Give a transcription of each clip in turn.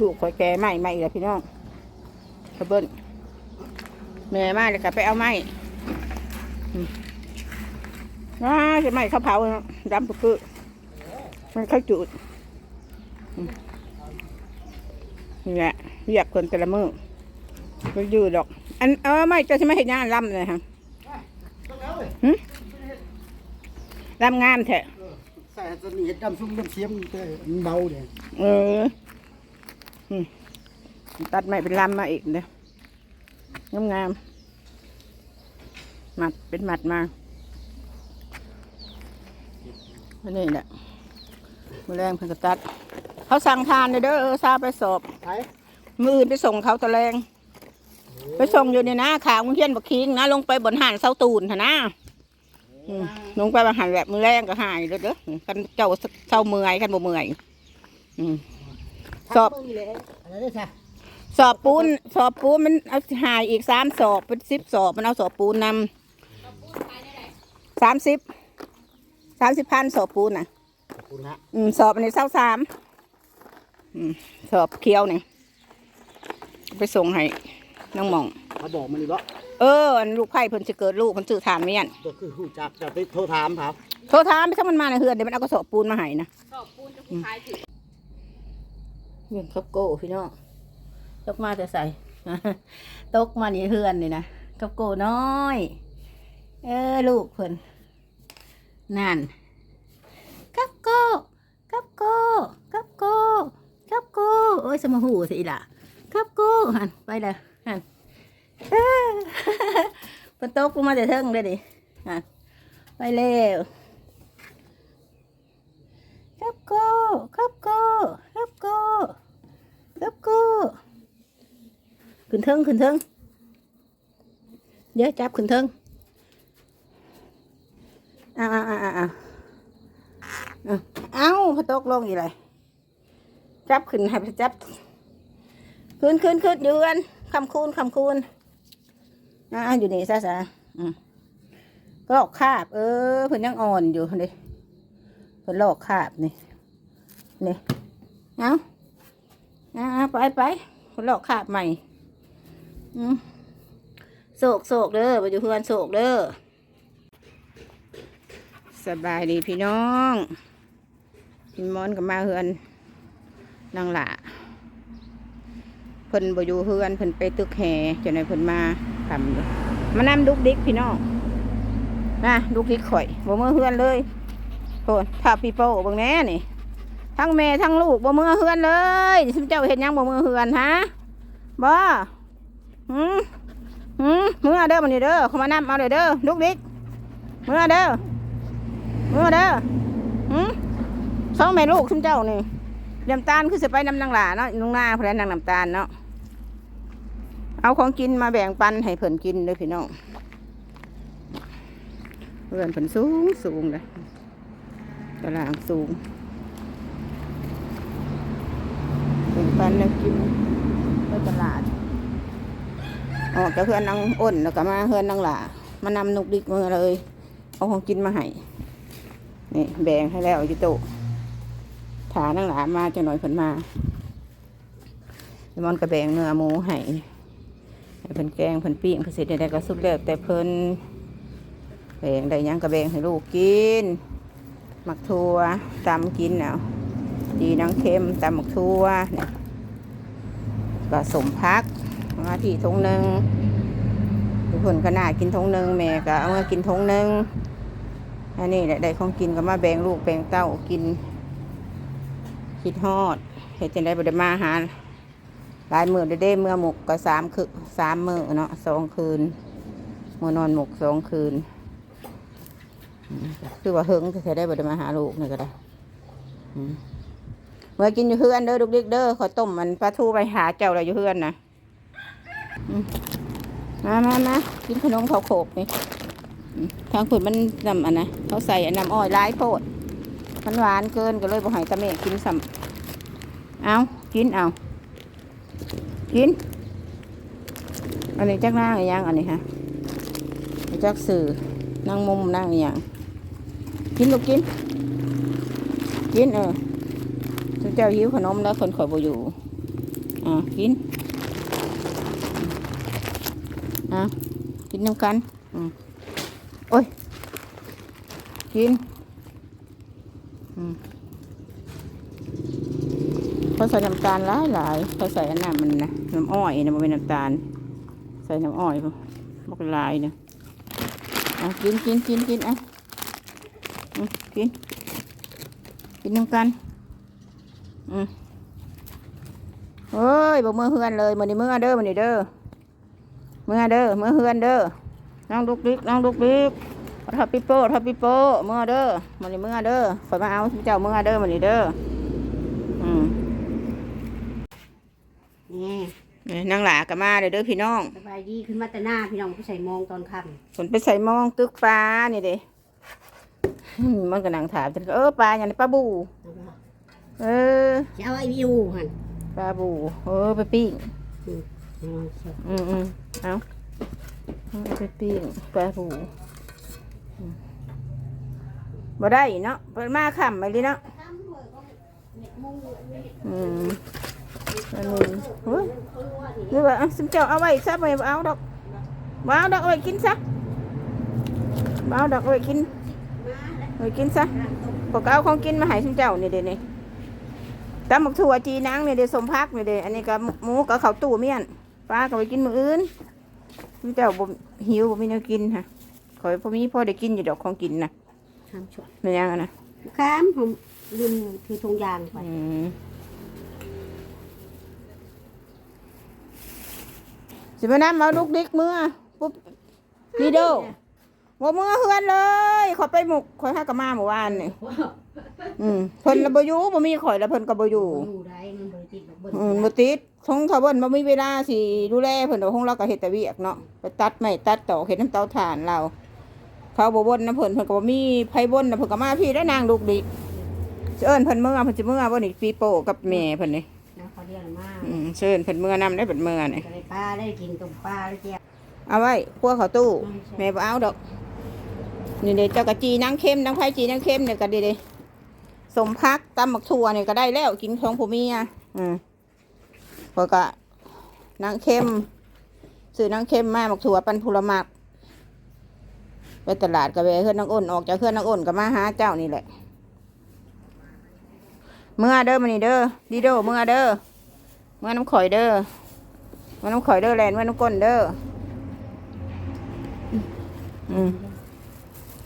ลูกคอยแก่ใหม่ใหม่เลยพี่น้องกระเบิ้ลแม่มาเลยค่ะไปเอาไม้อืมว้าจะไหม้ข้าวเผาเนาะดำปึ๊กๆมันข้าวจูดอืมนี่แหละเรียกคนแต่ละมือไม่ยืดหรอก อันเออไม่จะใช่ไหมเห็นย่านลำเลยฮะลำงามแท้ใส่สนิทดำซุ้มดำเสียมเต้มันเบาเนี่ยเอออืม ตัดไม้เป็นลำมาอีกเด้องามงามๆมัดเป็นมัดมาอันนี้แหละมือแรงเพิ่นก็ตัด เขาสั่งทานเลยเด้อเออซาไปสอบไผ่มืออื่นไปส่งเขาตะแรง ไปส่งอยู่เนี่ยนะขาวเทียนบักคิงนะ ลงไปบนหันเสาตูนหนนะอืมลงไปบนหันแบบมือแรงก็หายเลยเด้อกันเจ้าเศร้าเมื่อยกันบ่เมื่อยอืม สอบอะไรได้ใช่สอบปูนสอบปูนมันเอาหายอีกสามสอบเป็นสิบสอบมันเอาสอบปูนนำสามสิบสามสิบพันสอบปูนน่ะขอบคุณฮะอืมสอบอันนี้เศร้าสามอืมสอบเคี้ยวเนี่ยไปส่งให้น้องหมองมาบอกมันนี่บ่เอออันลูกไผ่เพิ่นจะเกิดลูกเพิ่นสื่อถามเมียนก็คือหูจักจะไปโทรถามครับโทรถามไปถ้ามันมาในเฮือนเดี๋ยวมันเอากระสอบปูนมาให้นะสอบปูนจะผู้ชายถึง เงินครับโก้พี่น้องตกมาจะใส่ตกมาในเฮือนนี่นะกับโก้น้อย เออลูกเพิ่นนั่นกับโก้กับโก้กับโก้กับโก้โอ้ยสมหูสิล่ะกับโก้หันไปเลยหันเออเพิ่นตกลงมาแต่เทิงเลยดิหันไปเร็ว รับโก้ครับโก้ครับโก้ครับโก้ขึ้นเทิงขึ้นเทิงเดี๋ยวจับขึ้นเทิงอ้าวอ้าวอ้าวอ้าวเอ้าพอตกลงอีกเลยจับขึ้นให้ไปจับขึ้นขึ้นขึ้นยืนคำคูณคำคูณอ่าอยู่นี่ซะซะก็ลอกคาบ เออเพิ่นยังอ่อนอยู่เลย พิ่นลอกคาบนี่นี่เอาเอาไปไปคนลอกขาบใหม่อืมโศกโศกเด้อไปอยู่เพื่อนโศกเด้อสบายดีพี่น้องพี่มอนกับมาเฮือนนางหละเพิ่นบ่อยู่เฮือนเพิ่นไปตึกแห่จนในเพิ่นมาทำอยู่มานำดุกดิกพี่น้องนะดุกดิกข่อยบ่มือเฮือนเลย โคนถ้าพี่โป้บิ่งแน่นี่ ทั้งแม่ทั้งลูกบ่มือเฮือนเลยสิเจ้าเห็นยังบ่มือเฮือนฮะบ่หืมหืมมือเด้อมันนี่เด้อเขามานำเอาเลยเด้อลูกดิกมือเด้อมือเด้อหืมสองแม่ลูกสิเจ้านี่น้ำตาลคือสิไปน้ำนางหลาเนาะลุงนาเพราะนางน้ำตาลเนาะเอาของกินมาแบ่งปันให้เพิ่นกินเด้อพี่น้องเพื่อนเพิ่นสูงสูงเลย ตารางสูงเป็นปันแล้วกินไปตลาด ออกจากเพื่อนนางอ้นแล้วก็มาเพื่อนนางหล่ามานำนุกดิกมือเลย เอาของกินมาให้นี่แบ่งให้แล้วอยู่โตะถานางหลามาจะหน่อยผลมาแล้วมันก็แบงเนื้อหมูให้เพิ่นแกงเพิ่นปิ้งเพิ่นเสร็จได้ก็สุดแล้วแต่เพิ่นแบ่งได้ยังก็แบงให้ลูกกิน หมักทัวตำกินเอาดีนังเค็มตำหมักทั่วเนี่ยก็สมพักมาที่ทงหนึ่งทุกคนก็น่ากินทงหนึ่งแม่ก็เอามากินทงหนึ่งอันนี้แหละได้ของกินก็มาแบ่งลูกแบ่งเต้ากิน คิดฮอดเห็ดจังได้บดมาหาหลายมือได้เด้เมื่อหมกก็สามคืนสามมือเนาะสองคืนมือนอนหมกสองคืน คือว่าเฮิงจะได้บไดมาหาลูกนี่ก็ได้เมื่อกินอยู่เฮือนเด้อลูกเด็กเด้อขอต้มมันปลาทูไปหาเจ้าเราอยู่เฮือนนะมามามากินขนมข้าวโขบนี่ทางคนมันนำอันนะเขาใส่อันน้ำอ้อยร้ายโพดมันหวานเกินก็เลยบอกให้ตาเมกินซ้ำเอากินเอา กิน อันนี้จักนั่งอีหยังอันนี้ฮะจักสื่อนั่งมุมนั่งอีหยัง กินลูกกิน กินเออสุดเจ้าหิวขนมแล้วคนข่อยบ่อยู่อ่ากินอ่ากินน้ำกันอืมโอ้ย กินอืมเขาใส่น้ำตาลหลายหลายเขาใส่อันนั้นมันนะน้ำอ้อยนะมันเป็นน้ำตาล ใส่น้ำอ้อยพวกบักลายเนี่ยอะกินกินกินกินอะ กิน กินน้ำกัน อืมเฮ้ยบอกมือเฮือนเลยมันนี่มือเด้อมันนี่เด้อมือเด้อมือเฮือนเด้อน้องลูกดิกน้องลูกดิกทับปิโป้ทับปิโป้มือเด้อมันนี่มือเด้อข่อยมาเอาเจ้ามือเด้อมันนี่เด้ออืมนี่นี่นางหลากับมาเด้อเด้อพี่น้องสบายดีขึ้นมาแต่หน้าพี่น้องผู้ใส่มองตอนค่ฝนไปใส่หมองตึกฟ้านี่เด้อื มมันก็นั่งถามฉันก็เออปลาอย่างนี้ปลาบูำเออจะเอาไอ้วิวหันปลาบูเออไปปิ้งเอาเสิร์ฟอืมอืมเอาเอาไปปิ้งปลาบูอืมบ่ได้เนาะเปิดมาขำไปเลยเนาะอืมอันนี้เฮ้ยนี่ว่าเอาสิมเจ้าเอาไว้ซะไม่เอาดอกบ่เอาดอกเอาไว้กินซะบ่เอาดอกเอาไว้กิน เอาไว้กินซะพวกเอาของกินมาให้สิมเจ้านี่เด้นี่ตำบักถั่วจีนังนี่เด้สมพักนี่เด้อันนี้ก็หมูกับข้าวตู้เมี่ยนปลาก็ไปกินมื้ออื่นพี่เจ้าบ่หิวบ่มีแนวกินค่ะขอยพ่อมีพ่อได้กินอยู่ดอกของกินนะห้ามชวนเป็นยังไงนะข้ามผมลืมถือธงยางไปอืมสิมานํเอาลูกดิกมือปุ๊บนี่เด้ อบ่มือเฮือนเลยขอยไปหมุกขอยหากะมาเมื่อวานนี่อืมเพิ่นละบ่อยู่บ่มีข่อยแล้วเพิ่นก็บ่อยู่อยู่ได้มันบริติดแบบเบิ้ลอืมบ่ติดทงเขาเบิ่นบ่มีเวลาสิดูแลเพิ่นดอกคงเราก็เฮ็ดแต่เวียกเนาะไปตัดไม้ตัดตอกเฮ็ดน้ำเตาถ่านเราเขาบ่บ่นนะเพิ่นเพิ่นก็บ่มีไผบ่นนะเพิ่นก็มาพี่ได้นางลูกดิสิเอิ้นเพิ่นเมื่อเพิ่นสิเมื่อบ่นี่ปีโป้กับแม่เพิ่นนี่นะเขาเรียกมากอืมเชิญเพิ่นเมื่อนำได้เพิ่นเมื่อนี่ก็ได้ปลาได้กินต้มปลาได้เจียวเอาไว้ครัวเขาตู้แม่บ่เอาดอก นี่เด้เจ้ากะจีนางเค็มนางไผจีนางเค็มเนี่ยก็ดีเด้สมพักตำบักถั่วเนี่ยก็ได้แล้วกินของผู้เมียอืมพอก็นางเค็มซื้อนางเค็มมาบักถั่วปันผุลหมักไปตลาดก็ไปเฮือนนางอ้นออกจากเฮือนนางอ้นก็มาหาเจ้านี่แหละ เมื่อเด้อมานี่เด้อดีโดเมื่อเด้อเมื่อน้ำข่อยเด้อเมื่อน้ำข่อยเด้อแลนเมื่อน้ำก้นเด้ออืม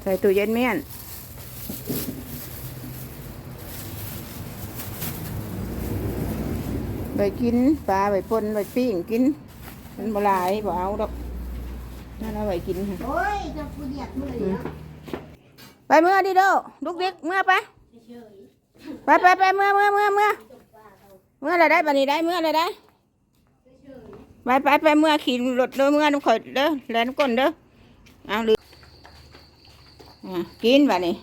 ใส่ตู้เย็นเมียนไปกินปลาไปป่นไปปิ้งกินมันบหลายบ่เอาดอกนั่นเอาไปกินค่ะโอ้ยจะกูเหยียดมือเนาะไปเมื่อดีโดลูกเด็กเมื่อไปไปไปไปเมื่อเมื่อเมื่อเมื่อเมื่ออะไรได้บันนี้ได้เมื่ออะไรได้ไปไปไปเมื่อขี่รถเด้อเมื่อน้ำข่อยเด้อแลน้ำก้นเด้อเอาลืม อะกินบัดนี้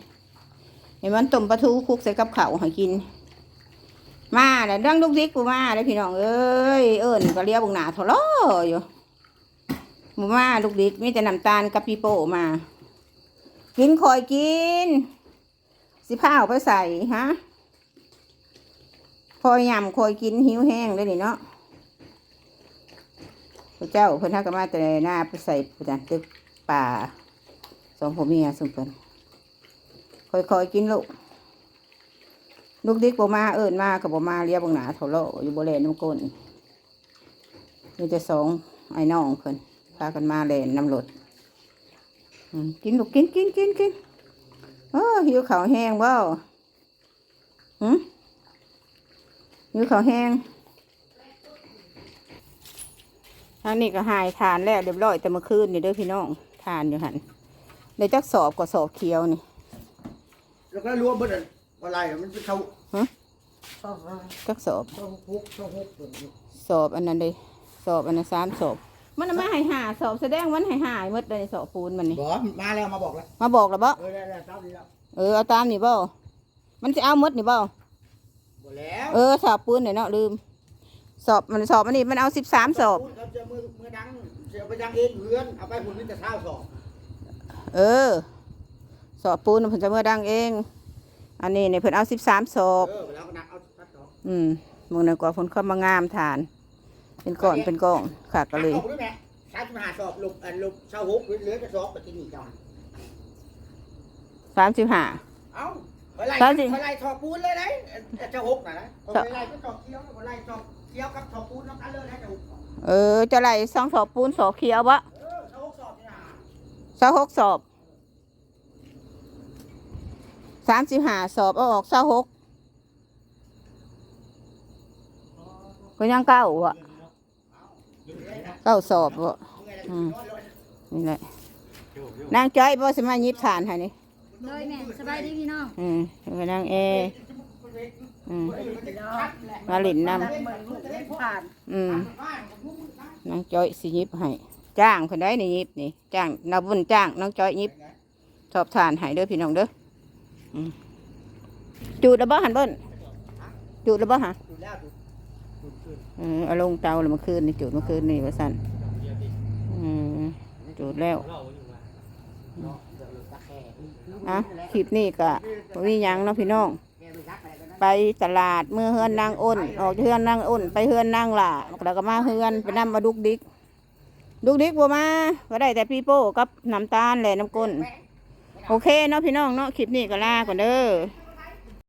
เห็นมันต้มปลาทูคุกใส่กับข้าวให้กิน มาแล้วดังลูกดิกกูมาเลยพี่น้องเอ้ยเอิญก็เลี้ยวบุงหนาทะเลาะอยู่มูมาลูกดิกมีแต่น้ำตาลกับปีโป้มา กินคอยกิน สิผ้าเอาไปใส่ฮะคอยยำคอยกินหิวแห้งเลยนี่เนาะพระเจ้าเพิ่นทักกันมาแต่หน้าไปใส่ประจันตึกป่า สองผัวเมียสมเพิ่นคอยคอยกินลูกลูกดิกบ่มาเอิญมากับบ่มาเรียบังหนาเถาโลอยู่บ่แลน้ำก้นมีแต่สองไอ้น้องเพิ่นพากันมาแลนน้ำรถกินลูกกินกินกินกินเออหิวข้าวแห้งเบ้าหืมหิวข้าวแห้งทางนี้ก็หายทานแล้วเรียบร้อยแต่เมื่อคืนนี่เด้อพี่น้องทานอยู่หัน ได้จักสอบกับสอบเขียวนี่ แล้วก็รวมเบิดอะไรมันเป็นเขาชอบว่าจักสอบชอบฮุกชอบฮุกแบบนี้สอบอันนั้นเลยสอบอันนั้นสามสอบ มันเอามาให้หาสอบแสดงมันให้หายหมดเลยสอบปูนมันนี่ บอกมาแล้วมาบอกแล้วมาบอกแล้วบ่เออได้แล้วเช้านี้แล้วเออเอาตามนี่บ่มันจะเอาหมดนี่บ่ บอกแล้วเออสอบปูนเนี่ยเนาะลืม สอบมันสอบอันนี้มันเอาสิบสามสอบเขาจะมือมือดังจะไปดังเองเพื่อนเอาไปคุณนี่จะเช้าสอบ เออ สอบปูนเพิ่นจะเมื่อดังเอง อันนี้เนี่ยเพิ่นเอาสิบสามสอบเออแล้วก็นักเอาอืมมึงน่ะกว่าคนเข้ามางามทาน เป็นก่อนเป็นกองขากก็เลยอาด้วยแม่สามสิบห้าสอบลงอันลงเช้าหกเหลือจะสอบไปที่นี่จังสามสิบห้า เอ้าไปไล่สามสิบ ไปไล่สอบปูนเลยนะเช้าหกน่ะนะไปไล่ก็สอบเคี้ยวไปไล่สอบเคี้ยวกับสอบปูนน้ำกันเลยนะเช้าหกเออ จะไล่สองสอบปูนสอบเขียวบะเออเช้าหกสอบนี่นะสาหกสอบ สามสิบห้าสอบเอาออกสาหกก็ยังเก้าอะเก้าสอบอะอืมนี่แหละนางจ้อยบ่สมายิบฐานให้นี่เลยแม่สบายดีพี่น้องอืมแล้วก็นางเออืมมาหลินนำผ่านอืมนางจ้อยสิยิบให้จ้างคนได้นี่ยิบนี่จ้างนาบุญจ้างน้องจ้อยยิบชอบทานให้เด้อพี่น้องเด้ออืม จูดแล้วบ่หันเบิ้นจูดแล้วบ่ฮะดูแล้วดูดูดูเออเอาลงเตาแล้วเมื่อคืนนี่จูดเมื่อคืนนี่ว่าสั่นอืมจูดแล้วอะคลิปนี้ก็บ่มีหยังเนาะพี่น้อง ไปตลาดเมื่อเฮือนนางอ้น ออกเฮือนนางอ้น ไปเฮือนนางหล่าแล้วก็มาเฮือนไปนำมาดุกดิกดุกดิกบัวมาก็ได้แต่พี่โป้กับน้ำตาลแหละน้ำก้น โอเคเนาะพี่น้องเนาะคลิปนี้ก็ลาก่อนเด้อ